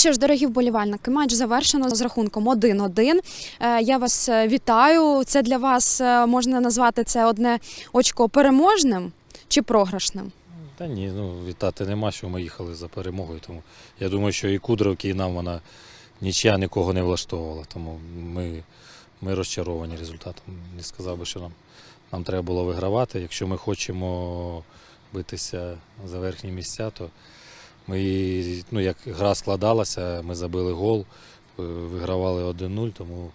що ж, дорогі вболівальники, матч завершено з рахунком 1-1. Е, Я вас е, вітаю. Це для вас е, можна назвати це одне очко переможним чи програшним? Та ні, ну вітати нема, що ми їхали за перемогою. Тому я думаю, що і Кудровки, і нам вона нічия нікого не влаштовувала. Тому ми, ми розчаровані результатом. Не сказав би, що нам, нам треба було вигравати. Якщо ми хочемо битися за верхні місця, то ми, ну, як гра складалася, ми забили гол, е, вигравали 1-0, тому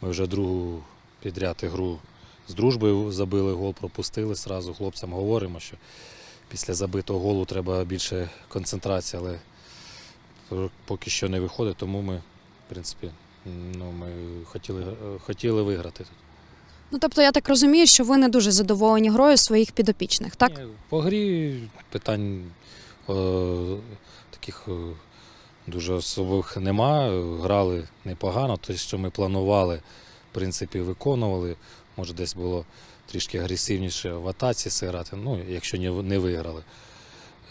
ми вже другу підряд ігру з дружбою забили гол, пропустили. Сразу хлопцям говоримо, що після забитого голу треба більше концентрації, але поки що не виходить, тому ми, в принципі, ну, ми хотіли, хотіли виграти тут. Ну тобто, я так розумію, що ви не дуже задоволені грою своїх підопічних, так? Ні, По грі питань е, таких е, дуже особливих нема. Грали непогано. Те, що ми планували, в принципі, виконували. Може, десь було трішки агресивніше в атаці зіграти, ну, якщо не, не виграли.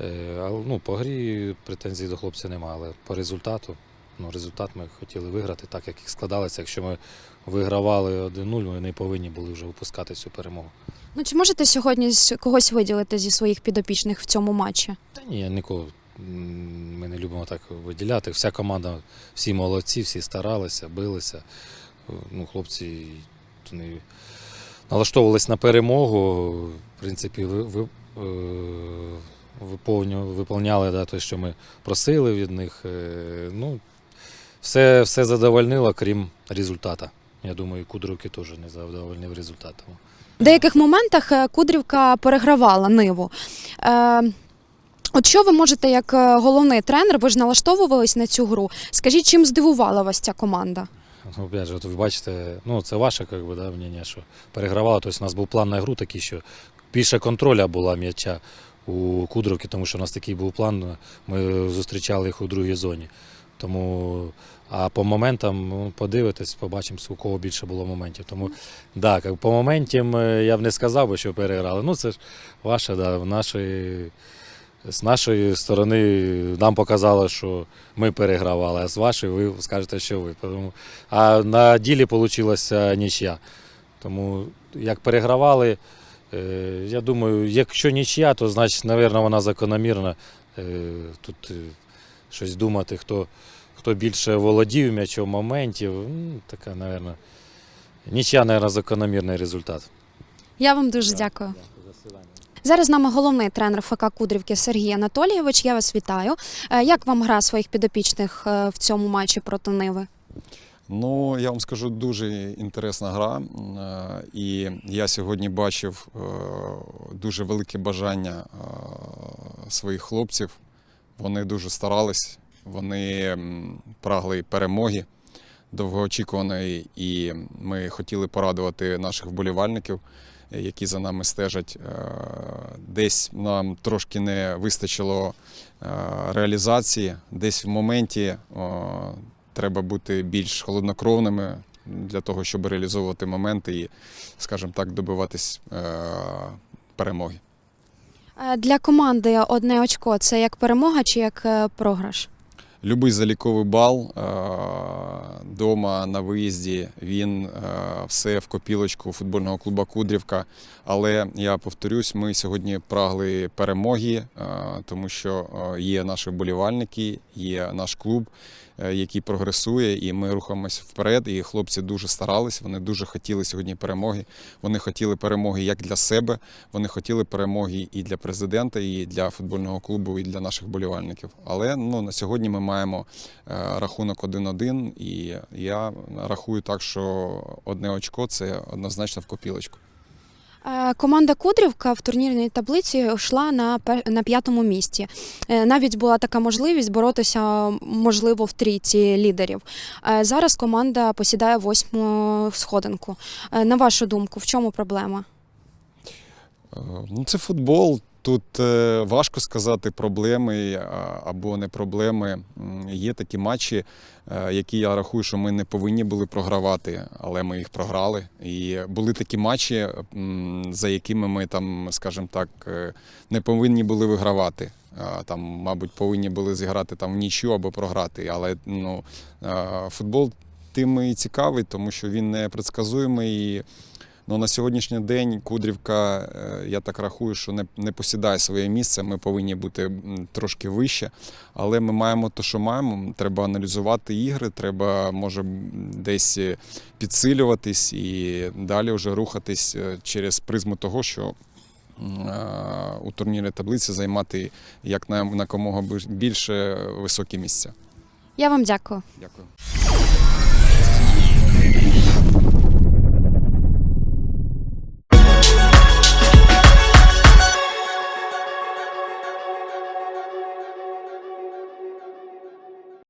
Е, але, ну, по грі претензій до хлопця немає, але по результату. Ну, результат ми хотіли виграти, так як складалося. Якщо ми вигравали 1-0, ми не повинні були вже випускати цю перемогу. Ну чи можете сьогодні когось виділити зі своїх підопічних в цьому матчі? Та ні, я нікого. Ми не любимо так виділяти. Вся команда, всі молодці, всі старалися, билися. Е, Ну, хлопці вони налаштовувались на перемогу. В принципі, ви, ви, е, виповню- виповняли да, те, що ми просили від них. Е, Ну, все, все задовольнило, крім результату. Я думаю, Кудровки теж не задовольнив результатом. В деяких моментах е, Кудрівка перегравала ниву. Е, От що ви можете, як е, головний тренер, ви ж налаштовувались на цю гру. Скажіть, чим здивувала вас ця команда? Ну, опять же, от ви бачите, ну це ваше как би, да, мнення, що перегравало. Тобто у нас був план на гру такий, що більше контроля була м'яча у Кудровки, тому що у нас такий був план. Ми зустрічали їх у другій зоні. Тому, а по моментам ну, подивитись, побачимо, у кого більше було моментів. Тому да, по моментам я б не сказав би, що переграли. Ну це ж ваше, да, в нашій. З нашої сторони нам показало, що ми перегравали, а з вашої ви скажете, що ви. Тому, а на ділі вийшла нічия. Тому як перегравали, е, я думаю, якщо нічия, то значить, мабуть, вона закономірна. Е, Тут е, щось думати, хто, хто більше володів м'ячом моментів. Ну, така, мабуть, нічия, мабуть, закономірний результат. Я вам дуже дякую. Зараз з нами головний тренер ФК Кудрівки Сергій Анатолійович. Я вас вітаю. Е, Як вам гра своїх підопічних е, в цьому матчі проти Ниви? Ну, я вам скажу, дуже інтересна гра. Е, І я сьогодні бачив дуже велике бажання своїх хлопців. Вони дуже старались, вони прагли перемоги довгоочікуваної, і ми хотіли порадувати наших вболівальників, е, які за нами стежать. Е, Десь нам трошки не вистачило е, реалізації, десь в моменті. треба бути більш холоднокровними для того, щоб реалізовувати моменти і, скажімо так, добиватись е, перемоги. Е, Для команди одне очко це як перемога чи як е, програш? Любий заліковий бал вдома на виїзді він е, все в копілочку футбольного клубу Кудрівка. Але я повторюсь, ми сьогодні прагли перемоги, е, тому що е, є наші вболівальники, є наш клуб, е, який прогресує, і ми рухаємось вперед. І хлопці дуже старались. Вони дуже хотіли сьогодні перемоги. Вони хотіли перемоги як для себе, вони хотіли перемоги і для президента, і для футбольного клубу, і для наших вболівальників. Але ну на сьогодні ми маємо е, рахунок 1-1, і я рахую так, що одне очко це однозначно в копілочку. Е, Команда Кудрівка в турнірній таблиці йшла на на п'ятому місці. Е, Навіть була така можливість боротися, можливо, в трійці лідерів. Зараз команда посідає восьму сходинку. На вашу думку, в чому проблема? Ну, це футбол. Тут е, важко сказати проблеми або не проблеми. Є такі матчі, е, які я рахую, що ми не повинні були програвати, але ми їх програли. І були такі матчі, за якими ми там, скажімо так, е, не повинні були вигравати. Там, мабуть, повинні були зіграти там в нічю або програти. Але ну, футбол тим і цікавий, тому що він не предсказуємий. І, ну, на сьогоднішній день Кудрівка, е, я так рахую, що не, не посідає своє місце. Ми повинні бути трошки вище. Але ми маємо те, що маємо. Треба аналізувати ігри, треба, може, десь е, підсилюватись і далі вже рухатись е, через призму того, що у турнірі таблиці займати як на, якомога більше високі місця. Я вам дякую. Дякую.